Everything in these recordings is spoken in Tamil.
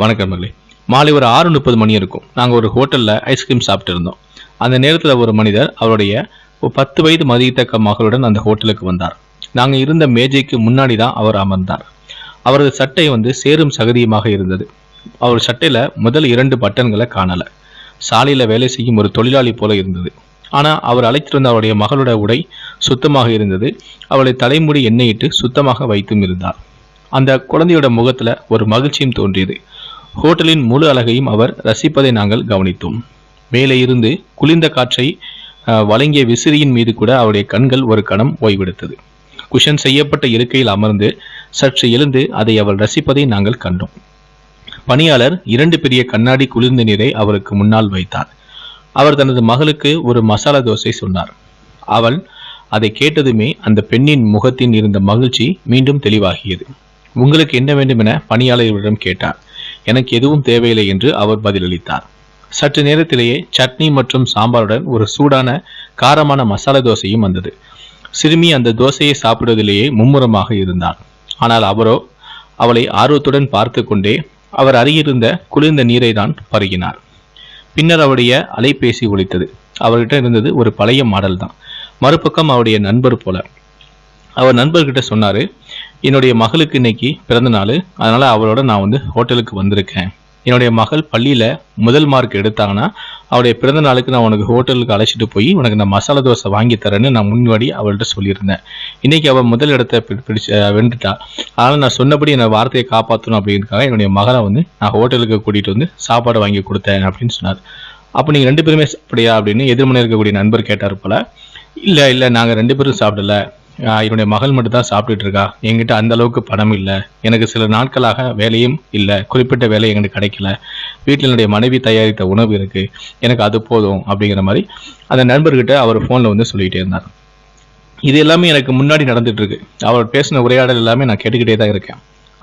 வணக்கம் மகளே. மாலை ஒரு ஆறு முப்பது மணி இருக்கும். நாங்கள் ஒரு ஹோட்டலில் ஐஸ்கிரீம் சாப்பிட்டு இருந்தோம். அந்த நேரத்தில் ஒரு மனிதர் அவருடைய பத்து வயது மதியத்தக்க மகளுடன் அந்த ஹோட்டலுக்கு வந்தார். நாங்கள் இருந்த மேஜைக்கு முன்னாடி தான் அவர் அமர்ந்தார். அவரது சட்டை வந்து சேரும் சகதியுமாக இருந்தது. அவர் சட்டையில் முதல் இரண்டு பட்டன்களை காணலை. சாலையில் வேலை செய்யும் ஒரு தொழிலாளி போல இருந்தது. ஆனால் அவர் அழைத்திருந்த வந்த அவருடைய மகளோட உடை சுத்தமாக இருந்தது. அவளை தலைமுடி எண்ணெயிட்டு சுத்தமாக வைத்தும் இருந்தார். அந்த குழந்தையோட முகத்தில் ஒரு மகிழ்ச்சியும் தோன்றியது. ஹோட்டலின் முழு அழகையும் அவர் ரசிப்பதை நாங்கள் கவனித்தோம். மேலே இருந்து குளிர்ந்த காற்றை வழங்கிய விசிறியின் மீது கூட அவருடைய கண்கள் ஒரு கணம் ஓய்வெடுத்தது. குஷன் செய்யப்பட்ட இருக்கையில் அமர்ந்து சற்று எழுந்து அதை அவள் ரசிப்பதை நாங்கள் கண்டோம். பணியாளர் இரண்டு பெரிய கண்ணாடி குளிர்ந்த நீரை அவருக்கு முன்னால் வைத்தார். அவர் தனது மகளுக்கு ஒரு மசாலா தோசை சொன்னார். அவள் அதை கேட்டதுமே அந்த பெண்ணின் முகத்தில் இருந்த மகிழ்ச்சி மீண்டும் தெளிவாகியது. உங்களுக்கு என்ன வேண்டும் என பணியாளர்களிடம் கேட்டார். எனக்கு எதுவும் தேவையில்லை என்று அவர் பதிலளித்தார். சற்று நேரத்திலேயே சட்னி மற்றும் சாம்பாருடன் ஒரு சூடான காரமான மசாலா தோசையும் வந்தது. சிறுமி அந்த தோசையை சாப்பிடுவதிலேயே மும்முரமாக இருந்தார் ஆனால் அவரோ அவளை ஆர்வத்துடன் பார்த்து கொண்டே அவர் அருகிருந்த குளிர்ந்த நீரை தான் பருகினார். பின்னர் அவருடைய அலைபேசி ஒழித்தது அவர்கிட்ட இருந்தது ஒரு பழைய மாடல் தான் மறுபக்கம் அவருடைய நண்பர் போல. அவர் நண்பர்கிட்ட சொன்னாரு என்னுடைய மகளுக்கு இன்னைக்கு பிறந்த நாள். அதனால் அவளோட நான் வந்து ஹோட்டலுக்கு வந்திருக்கேன். என்னுடைய மகள் பள்ளியில் முதல் மார்க் எடுத்தாங்கன்னா அவளுடைய பிறந்த நாளுக்கு நான் உனக்கு ஹோட்டலுக்கு அழைச்சிட்டு போய் உனக்கு இந்த மசாலா தோசை வாங்கி தரேன்னு நான் முன்னாடி அவள்கிட்ட சொல்லியிருந்தேன். இன்னைக்கு அவள் முதல் இடத்தை பிடிச்ச வென்றுட்டா. அதனால் நான் சொன்னபடி என்னோட வார்த்தையை காப்பாற்றணும் அப்படிங்கிறதுக்காக என்னுடைய மகளை வந்து நான் ஹோட்டலுக்கு கூட்டிகிட்டு வந்து சாப்பாடு வாங்கி கொடுத்தேன் அப்படின்னு சொன்னார். அப்போ நீங்கள் ரெண்டு பேருமே சாப்பிடியா அப்படின்னு எதிர்மனை இருக்கக்கூடிய நண்பர் கேட்டார் போல இல்லை இல்லை நாங்கள் ரெண்டு பேரும் சாப்பிடல. என்னுடைய மகள் மட்டும் தான் சாப்பிட்டுட்டு இருக்கா? என்கிட்ட அந்த அளவுக்கு பணம் இல்லை. எனக்கு சில நாட்களாக வேலையும் இல்லை. குறிப்பிட்ட வேலை எங்களுக்கு கிடைக்கல. வீட்டில் என்னுடைய மனைவி தயாரித்த உணவு இருக்கு. எனக்கு அது போதும் அப்படிங்கிற மாதிரி அந்த நண்பர்கிட்ட அவர் ஃபோனில் வந்து சொல்லிகிட்டே இருந்தார். இது எல்லாமே எனக்கு முன்னாடி நடந்துட்டு இருக்கு. அவர் பேசின உரையாடல் எல்லாமே நான் கேட்டுக்கிட்டே தான் இருக்கேன்.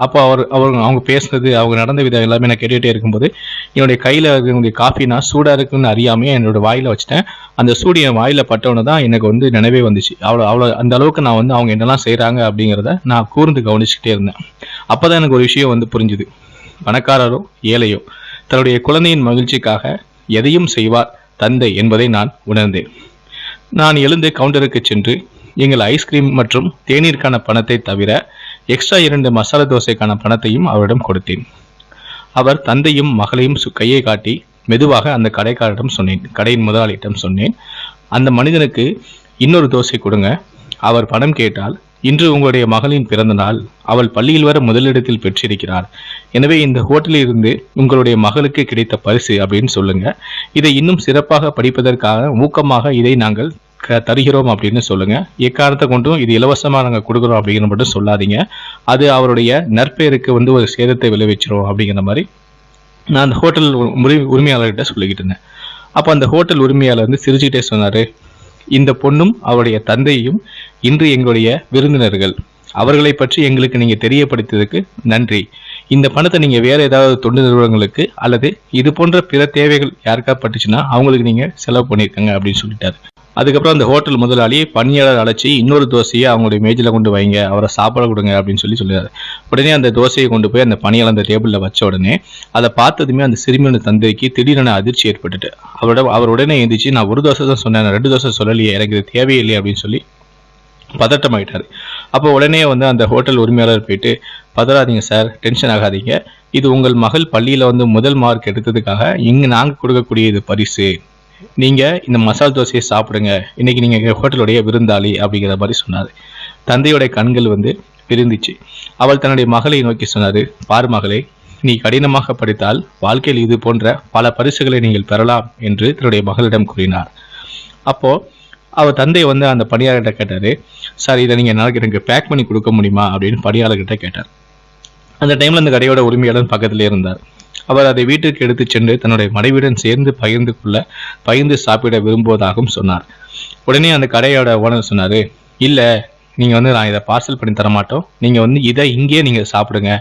அப்போ அவர் அவர் அவங்க பேசுனது அவங்க நடந்த விதம் எல்லாமே நான் கேட்டுக்கிட்டே இருக்கும்போது என்னுடைய கையில் இருக்கக்கூடிய காஃபி நான் சூடாக இருக்குன்னு அறியாமே என்னோட வாயில் வச்சுட்டேன். அந்த சூடு என் வாயில் பட்டவொன்னு தான் எனக்கு வந்து நினைவே வந்துச்சு. அவ்வளோ அவ்வளோ அந்த அளவுக்கு நான் வந்து அவங்க என்னெல்லாம் செய்கிறாங்க அப்படிங்கிறத நான் கூர்ந்து கவனிச்சுக்கிட்டே இருந்தேன். அப்போ தான் எனக்கு ஒரு விஷயம் வந்து புரிஞ்சுது. பணக்காரரோ ஏழையோ தன்னுடைய குழந்தையின் மகிழ்ச்சிக்காக எதையும் செய்வார் தந்தை என்பதை நான் உணர்ந்தேன். நான் எழுந்து கவுண்டருக்கு சென்று எங்கள் ஐஸ்கிரீம் மற்றும் தேநீருக்கான பணத்தை தவிர எக்ஸ்ட்ரா இரண்டு மசாலா தோசைக்கான பணத்தையும் அவரிடம் கொடுத்தேன். அவர் தந்தையும் மகளையும் சு- கையை காட்டி மெதுவாக அந்த கடைக்காரரிடம் சொன்னேன். கடையின் முதலாளியிடம் சொன்னேன். அந்த மனிதனுக்கு இன்னொரு தோசை கொடுங்க. அவர் பணம் கேட்டால் இன்று உங்களுடைய மகளின் பிறந்த நாள். அவள் பள்ளியில் வர முதலிடத்தில் பெற்றிருக்கிறார். எனவே இந்த ஹோட்டலில் இருந்து உங்களுடைய மகளுக்கு கிடைத்த பரிசு அப்படின்னு சொல்லுங்க. இதை இன்னும் சிறப்பாக படிப்பதற்காக ஊக்கமாக இதை நாங்கள் க- தருகிறோம் அப்படின்னு சொல்லுங்க. எக்காரணத்தை கொண்டும் இது இலவசமா நாங்க கொடுக்குறோம் அப்படிங்கிற மட்டும் சொல்லாதீங்க. அது அவருடைய நற்பெயருக்கு வந்து ஒரு சேதத்தை விளைவிச்சிரும் அப்படிங்கிற மாதிரி நான் அந்த ஹோட்டல் உரி உரிமையாளர்கிட்ட சொல்லிக்கிட்டு இருந்தேன். அப்போ அந்த ஹோட்டல் உரிமையாளர் வந்து சிரிச்சுக்கிட்டே சொன்னாரு இந்த பொண்ணும் அவருடைய தந்தையும் இன்று எங்களுடைய விருந்தினர்கள். அவர்களை பற்றி எங்களுக்கு நீங்க தெரியப்படுத்தியதுக்கு நன்றி. இந்த பணத்தை நீங்க வேற ஏதாவது தொண்டு நிறுவனங்களுக்கு அல்லது இது போன்ற பிற தேவைகள் யாருக்கா பட்டுச்சுன்னா அவங்களுக்கு நீங்க செலவு பண்ணியிருக்கங்க அப்படின்னு சொல்லிட்டாரு. அதுக்கப்புறம் அந்த ஹோட்டல் முதலாளி பணியாளர் அழைச்சி இன்னொரு தோசையை அவங்களுடைய மேஜில் கொண்டு வைங்க அவரை சாப்பிட கொடுங்க அப்படின்னு சொல்லி சொல்லிடுறாரு உடனே அந்த தோசையை கொண்டு போய் அந்த பணியாளர் அந்த டேபிளில் வச்ச உடனே அதை பார்த்ததுமே அந்த சிறுமியோட தந்தைக்கு திடீரென அதிர்ச்சி ஏற்பட்டுட்டு அவரோட அவர் உடனே எழுந்திரிச்சு நான் ஒரு தோசை தான் சொன்னேன் ரெண்டு தோசை சொல்லலையே எனக்கு இது தேவையில்லை அப்படின்னு சொல்லி பதட்டமாயிட்டாரு. அப்போ உடனே வந்து அந்த ஹோட்டல் உரிமையாளர் போயிட்டு பதறாதீங்க சார் டென்ஷன் ஆகாதீங்க. இது உங்கள் மகள் பள்ளியில் வந்து முதல் மார்க் எடுத்ததுக்காக இங்கே நாங்கள் கொடுக்கக்கூடிய இது பரிசு. நீங்கள் இந்த மசால் தோசையை சாப்பிடுங்க. இன்னைக்கு நீங்கள் எங்கள் ஹோட்டலுடைய விருந்தாளி அப்படிங்கிற மாதிரி சொன்னார். தந்தையோடைய கண்கள் வந்து விருந்துச்சு. அவள் தன்னுடைய மகளை நோக்கி சொன்னார் பாரு மகளே நீ கடினமாக படித்தால் வாழ்க்கையில் இது போன்ற பல பரிசுகளை நீங்கள் பெறலாம் என்று தன்னுடைய மகளிடம் கூறினார். அப்போ அவர் தந்தை வந்து அந்த பணியாளர்கிட்ட கேட்டார் சார் இதை நீங்கள் நாளைக்கு எனக்கு பேக் பண்ணி கொடுக்க முடியுமா? அப்படின்னு பணியாளர்கிட்ட கேட்டார். அந்த டைமில் அந்த கடையோட உரிமையாளர் பக்கத்திலே இருந்தார். அவர் அதை வீட்டிற்கு எடுத்து சென்று தன்னுடைய மனைவியுடன் சேர்ந்து பகிர்ந்து கொள்ள பகிர்ந்து சாப்பிட விரும்புவதாகவும் சொன்னார். உடனே அந்த கடையோட ஓனர் சொன்னாரு இல்ல நீங்க வந்து நான் இதை பார்சல் பண்ணி தர மாட்டோம் நீங்க வந்து இதை இங்கேயே நீங்க சாப்பிடுங்க.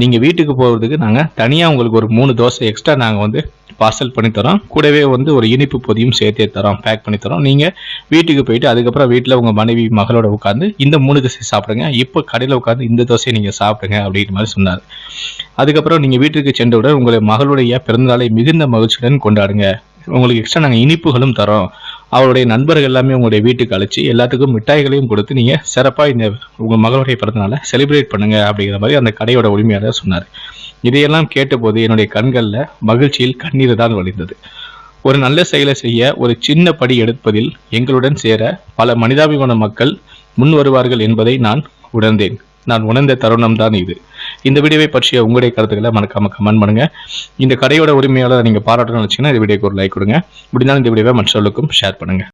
நீங்க வீட்டுக்கு போகிறதுக்கு நாங்க தனியா உங்களுக்கு ஒரு மூணு தோசை எக்ஸ்ட்ரா நாங்க வந்து பார்சல் பண்ணி தரோம் கூடவே வந்து ஒரு இனிப்பு பொதியும் சேர்த்தே தரோம் பேக் பண்ணி தரோம் நீங்கள் வீட்டுக்கு போயிட்டு அதுக்கப்புறம் வீட்டில் உங்கள் மனைவி மகளோட உட்காந்து இந்த மூணு தோசை சாப்பிடுங்க. இப்போ கடையில் உட்காந்து இந்த தோசையை நீங்கள் சாப்பிடுங்க அப்படின்ற மாதிரி சொன்னார். அதுக்கப்புறம் நீங்கள் வீட்டுக்கு சென்றவுடன் உங்களுடைய மகளுடைய பிறந்தநாளை மிகுந்த மகிழ்ச்சியுடன் கொண்டாடுங்க. உங்களுக்கு எக்ஸ்ட்ரா நாங்கள் இனிப்புகளும் தரோம். அவருடைய நண்பர்கள் எல்லாமே உங்களுடைய வீட்டுக்கு அழைச்சி எல்லாத்துக்கும் மிட்டாய்களையும் கொடுத்து நீங்கள் சிறப்பாக இந்த உங்கள் மகளுடைய பிறந்தநாளை செலிப்ரேட் பண்ணுங்க அப்படிங்கிற மாதிரி அந்த கடையோட உரிமையாளர் சொன்னார். இதையெல்லாம் கேட்டபோது என்னுடைய கண்களில் மகிழ்ச்சியில் கண்ணீர் தான் வழிந்தது. ஒரு நல்ல செயலை செய்ய ஒரு சின்ன படி எடுப்பதில் எங்களுடன் சேர பல மனிதாபிமான மக்கள் முன் வருவார்கள் என்பதை நான் உணர்ந்தேன். நான் உணர்ந்த தருணம் தான் இது. இந்த வீடியோவை பற்றிய உங்களுடைய கருத்துக்களை மறக்காம கமெண்ட் பண்ணுங்க. இந்த கடையோட உரிமையாளர் நீங்க பாராட்டணும்னு வச்சுன்னா இந்த வீடியோக்கு ஒரு லைக் கொடுங்க. முடிந்தாலும் இந்த வீடியோவை மற்றவர்களுக்கும் ஷேர் பண்ணுங்க.